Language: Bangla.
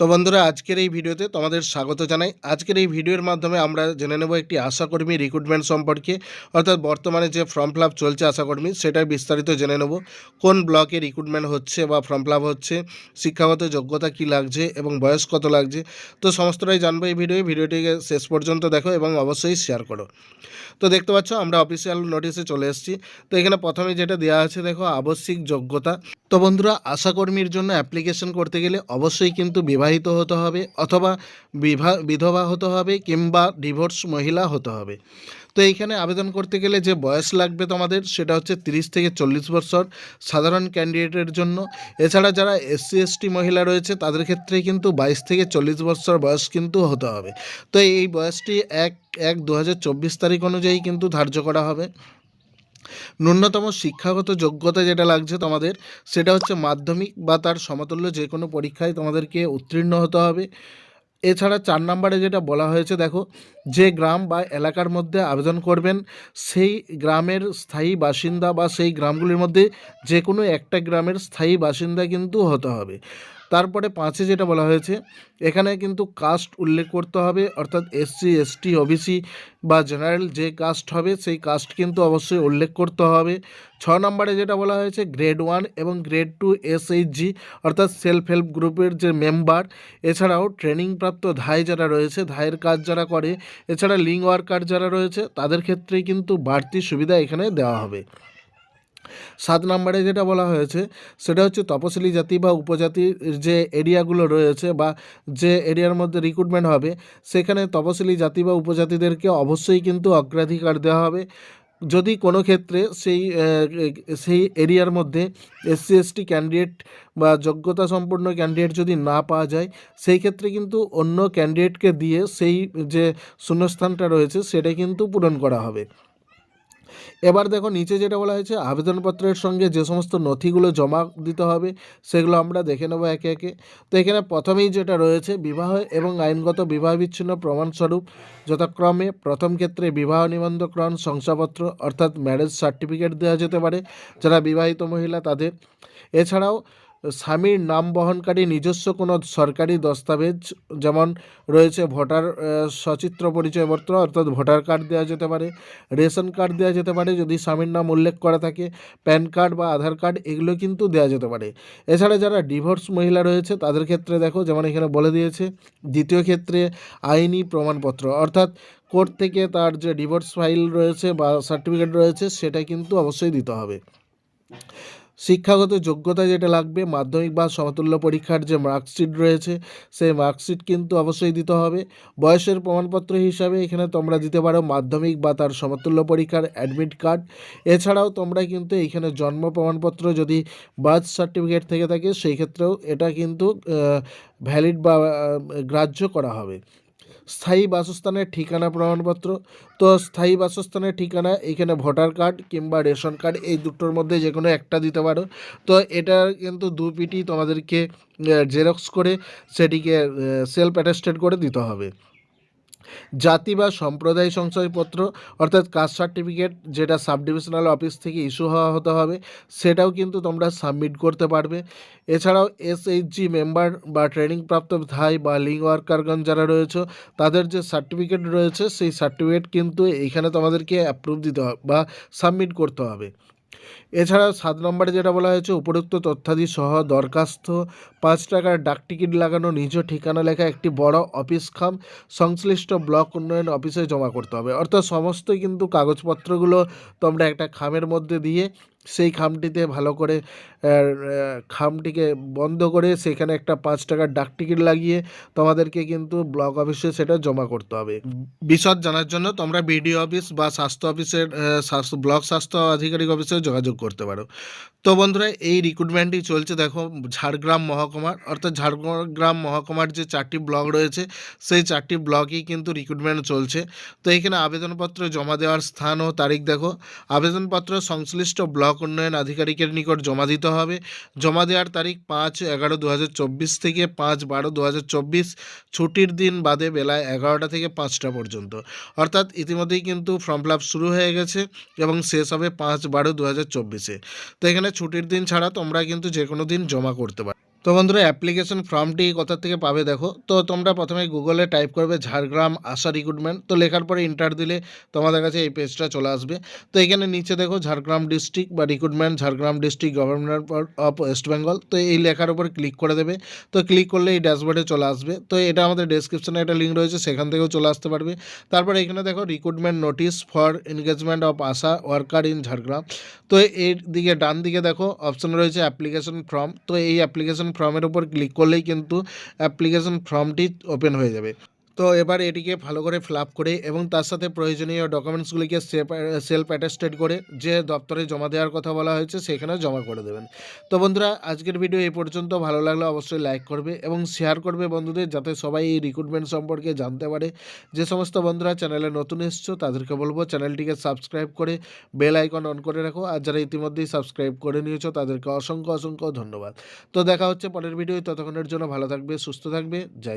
তো বন্ধুরা, আজকের এই ভিডিওতে তোমাদের স্বাগত জানাই। আজকের এই ভিডিওর মাধ্যমে আমরা জেনে নেব একটি আশাকর্মী রিক্রুটমেন্ট সম্পর্কে, অর্থাৎ বর্তমানে যে ফর্ম ফিল চলছে আশাকর্মী, সেটার বিস্তারিত জেনে নেব। কোন ব্লকে রিক্রুটমেন্ট হচ্ছে বা ফর্ম ফিল হচ্ছে, শিক্ষাগত যোগ্যতা কি লাগছে এবং বয়স কত লাগছে, তো সমস্তটাই জানব এই ভিডিও ভিডিওটিকে শেষ পর্যন্ত দেখো এবং অবশ্যই শেয়ার করো। তো দেখতে পাচ্ছ, আমরা অফিসিয়াল নোটিশে চলে এসেছি। তো এখানে প্রথমে যেটা দেওয়া আছে, দেখো, আবশ্যিক যোগ্যতা। তো বন্ধুরা, আশাকর্মীর জন্য অ্যাপ্লিকেশন করতে গেলে অবশ্যই কিন্তু বিবাহিত হতে হবে অথবা বিভা, বিধবা হতে হবে কিংবা ডিভোর্স মহিলা হতে হবে। তো এইখানে আবেদন করতে গেলে যে বয়স লাগবে তোমাদের সেটা হচ্ছে তিরিশ থেকে চল্লিশ বছর সাধারণ ক্যান্ডিডেটের জন্য। এছাড়া যারা এসসি এসটি মহিলা রয়েছে তাদের ক্ষেত্রে কিন্তু বাইশ থেকে চল্লিশ বছর বয়স কিন্তু হতে হবে। তো এই বয়সটি এক এক দু তারিখ অনুযায়ী কিন্তু ধার্য করা হবে। ন্যূনতম শিক্ষাগত যোগ্যতা যেটা লাগছে তোমাদের, সেটা হচ্ছে মাধ্যমিক বা তার সমতুল্য যে কোনো পরীক্ষায় তোমাদেরকে উত্তীর্ণ হতে হবে। এছাড়া চার নম্বরে যেটা বলা হয়েছে, দেখো, যে গ্রাম বা এলাকার মধ্যে আবেদন করবেন, সেই গ্রামের স্থায়ী বাসিন্দা বা সেই গ্রামগুলির মধ্যে যে কোনো একটা গ্রামের স্থায়ী বাসিন্দা কিন্তু হতে হবে। তারপরে পাঁচে যেটা বলা হয়েছে, এখানে কিন্তু কাস্ট উল্লেখ করতে হবে, অর্থাৎ এসসি এসটি ওবিসি বা জেনারেল যে কাস্ট হবে, সেই কাস্ট কিন্তু অবশ্যই উল্লেখ করতে হবে। ছ নম্বরে যেটা বলা হয়েছে গ্রেড ওয়ান এবং গ্রেড টু এসএইচজি অর্থাৎ সেলফ হেল্প গ্রুপের যে মেম্বার এছাড়াও ট্রেনিংপ্রাপ্ত ধাই যারা রয়েছে ধায়ের কাজ যারা করে, এছাড়া লিঙ্ক ওয়ার্কার যারা রয়েছে, তাদের ক্ষেত্রেই কিন্তু বাড়তি সুবিধা এখানে দেওয়া হবে। সাত নম্বরে যেটা বলা হয়েছে, সেটা হচ্ছে তপশিলি জাতি বা উপজাতির যে এরিয়াগুলো রয়েছে বা যে এরিয়ার মধ্যে রিক্রুটমেন্ট হবে, সেখানে তপশিলি জাতি বা উপজাতিদেরকে অবশ্যই কিন্তু অগ্রাধিকার দেওয়া হবে। যদি কোনো ক্ষেত্রে সেই সেই এরিয়ার মধ্যে এসসি এসটি ক্যান্ডিডেট বা যোগ্যতা সম্পন্ন ক্যান্ডিডেট যদি না পাওয়া যায়, সেই ক্ষেত্রে কিন্তু অন্য ক্যান্ডিডেটকে দিয়ে সেই যে শূন্যস্থানটা রয়েছে, সেটা কিন্তু পূরণ করা হবে। এবার দেখো নিচে যেটা বলা হয়েছে, আবেদনপত্রের সঙ্গে যে সমস্ত নথিগুলো জমা দিতে হবে, সেগুলো আমরা দেখে নেব একে একে। তো এখানে প্রথমেই যেটা রয়েছে, বিবাহ এবং আইনগত বিবাহ বিচ্ছিন্ন প্রমাণস্বরূপ, যথাক্রমে প্রথম ক্ষেত্রে বিবাহ নিবন্ধকরণ, শংসাপত্র অর্থাৎ ম্যারেজ সার্টিফিকেট দেওয়া যেতে পারে, যারা বিবাহিত মহিলা তাদের। এছাড়াও স্বামীর নাম বহনকারী নিজস্ব কোনো সরকারি দস্তাবেজ, যেমন রয়েছে ভোটার সচিত্র পরিচয়পত্র, অর্থাৎ ভোটার কার্ড দেওয়া যেতে পারে, রেশন কার্ড দেওয়া যেতে পারে যদি স্বামীর নাম উল্লেখ করা থাকে, প্যান কার্ড বা আধার কার্ড এগুলো কিন্তু দেওয়া যেতে পারে। এছাড়া যারা ডিভোর্স মহিলা রয়েছে, তাদের ক্ষেত্রে দেখো, যেমন এখানে বলে দিয়েছে, দ্বিতীয় ক্ষেত্রে আইনি প্রমাণপত্র, অর্থাৎ কোর্ট থেকে তার যে ডিভোর্স ফাইল রয়েছে বা সার্টিফিকেট রয়েছে, সেটা কিন্তু অবশ্যই দিতে হবে। শিক্ষাগত যোগ্যতা যেটা লাগবে, মাধ্যমিক বা সমতুল্য পরীক্ষার যে মার্কশিট রয়েছে, সেই মার্কশিট কিন্তু অবশ্যই দিতে হবে। বয়সের প্রমাণপত্র হিসাবে এখানে তোমরা দিতে পারো মাধ্যমিক বা তার সমতুল্য পরীক্ষার অ্যাডমিট কার্ড এছাড়াও তোমরা কিন্তু এইখানে জন্ম প্রমাণপত্র যদি বার্থ সার্টিফিকেট থেকে থাকে, সেই ক্ষেত্রেও এটা কিন্তু ভ্যালিড বা গ্রাহ্য করা হবে। স্থায়ী বাসস্থানের ঠিকানা প্রমাণপত্র। তো স্থায়ী বাসস্থানের ঠিকানা, এখানে ভোটার কার্ড কিংবা রেশন কার্ড, এই দুটোর মধ্যে যে কোনো একটা দিতে পারো। তো এটা কিন্তু দু পিটি তোমাদেরকে জেরক্স করে সেটিকে সেলফ অ্যাটেস্টেড করে দিতে হবে। জাতি বা সম্প্রদায় সংশয়পত্র অর্থাৎ কাস্ট সার্টিফিকেট যেটা সাব ডিভিশনাল অফিস থেকে ইস্যু হওয়া হতে হবে, সেটাও কিন্তু তোমরা সাবমিট করতে পারবে। এছাড়াও এসএইচজি মেম্বার বা ট্রেনিং প্রাপ্ত ধাই বা লিং ওয়ার্কারগণ যারা রয়েছে, তাদের যে সার্টিফিকেট রয়েছে, সেই সার্টিফিকেট কিন্তু এখানে তোমাদেরকে অ্যাপ্রুভ দিতে হবে বা সাবমিট করতে হবে। এছাড়া সাত নম্বরে যেটা বলা হয়েছে, উপরোক্ত তথ্যাদি সহ দরখাস্ত, পাঁচ টাকার ডাকটিকিট লাগানো, নিজ ঠিকানা লেখা একটি বড় অফিস খাম, সংশ্লিষ্ট ব্লক উন্নয়ন অফিসে জমা করতে হবে। অর্থাৎ সমস্ত কিন্তু কাগজপত্রগুলো তোমরা একটা খামের মধ্যে দিয়ে সেই খামটিতে ভালো করে খামটিকে বন্ধ করে সেখানে একটা পাঁচ টাকার ডাকটিকিট লাগিয়ে তোমাদেরকে কিন্তু ব্লক অফিসে সেটা জমা করতে হবে। বিশদ জানার জন্য তোমরা বিডিও অফিস বা স্বাস্থ্য অফিসের স্বাস্থ্য ব্লক স্বাস্থ্য আধিকারিক অফিসে যোগাযোগ করতে পারো। তো বন্ধুরা, এই রিক্রুটমেন্টই চলছে দেখো, ঝাড়গ্রাম মহকুমার, অর্থাৎ ঝাড়গ্রাম মহকুমার যে চারটি ব্লক রয়েছে, সেই চারটি ব্লকেই কিন্তু রিক্রুটমেন্ট চলছে। তো এখানে আবেদনপত্র জমা দেওয়ার স্থান ও তারিখ দেখো। আবেদনপত্র সংশ্লিষ্ট ব্লক উন্নয়ন আধিকারিকের নিকট জমা দিতে হবে। জমা দেওয়ার তারিখ পাঁচ এগারো দু থেকে পাঁচ বারো দু ছুটির দিন বাদে বেলায় এগারোটা থেকে পাঁচটা পর্যন্ত। অর্থাৎ ইতিমধ্যেই কিন্তু ফর্ম ফিল শুরু হয়ে গেছে এবং শেষ হবে পাঁচ বারো দু তো এখানে ছুটির দিন ছাড়া তোমরা কিন্তু যে কোনো দিন জমা করতে পারো তো বন্ধুরা অ্যাপ্লিকেশন ফর্মটি কোথা থেকে পাবে দেখো? তো তোমরা প্রথমে গুগলে টাইপ করবে ঝাড়গ্রাম আশা রিক্রুটমেন্ট তো লেখার পরে ইন্টার দিলে তোমাদের কাছে এই পেজটা চলে আসবে। তো এখানে নিচে দেখো ঝাড়গ্রাম ডিস্ট্রিক্ট বা recruitment Jhargram district government of West Bengal তো এই লেখার উপর ক্লিক করে দেবে। তো ক্লিক করলে এই ড্যাশবোর্ডে চলে আসবে। তো এটা আমাদের ডেসক্রিপশনে একটা লিঙ্ক রয়েছে, সেখান থেকেও চলে আসতে পারবে। তারপরে এখানে দেখো recruitment notice for engagement of ASHA worker in Jhargram. তো এর দিকে ডান দিকে দেখো অপশন রয়েছে অ্যাপ্লিকেশন ফর্ম তো এই অ্যাপ্লিকেশন ফর্মের উপর ক্লিক করলেই কিন্তু অ্যাপ্লিকেশন ফর্মটি ওপেন হয়ে যাবে। তো এবার এটিকে ভালো করে ফিল আপ করে এবং তার সাথে প্রয়োজনীয় ডকুমেন্টসগুলিকে সেলফ অ্যাটেস্টেড করে যে দপ্তরে জমা দেওয়ার কথা বলা হয়েছে সেখানে জমা করে দেবেন। তো বন্ধুরা, আজকের ভিডিও এই পর্যন্ত। ভালো লাগলে অবশ্যই লাইক করবে এবং শেয়ার করবে বন্ধুদের যাতে সবাই এই রিক্রুটমেন্ট সম্পর্কে জানতে পারে। যে সমস্ত বন্ধুরা চ্যানেলে নতুন এসছো, তাদেরকে বলব চ্যানেলটিকে সাবস্ক্রাইব করে বেল আইকন অন করে রাখো আর যারা ইতিমধ্যেই সাবস্ক্রাইব করে নিয়েছো, তাদেরকে অসংখ্য অসংখ্য ধন্যবাদ। তো দেখা হচ্ছে পরের ভিডিও ততক্ষণের জন্য ভালো থাকবে, সুস্থ থাকবে। জয়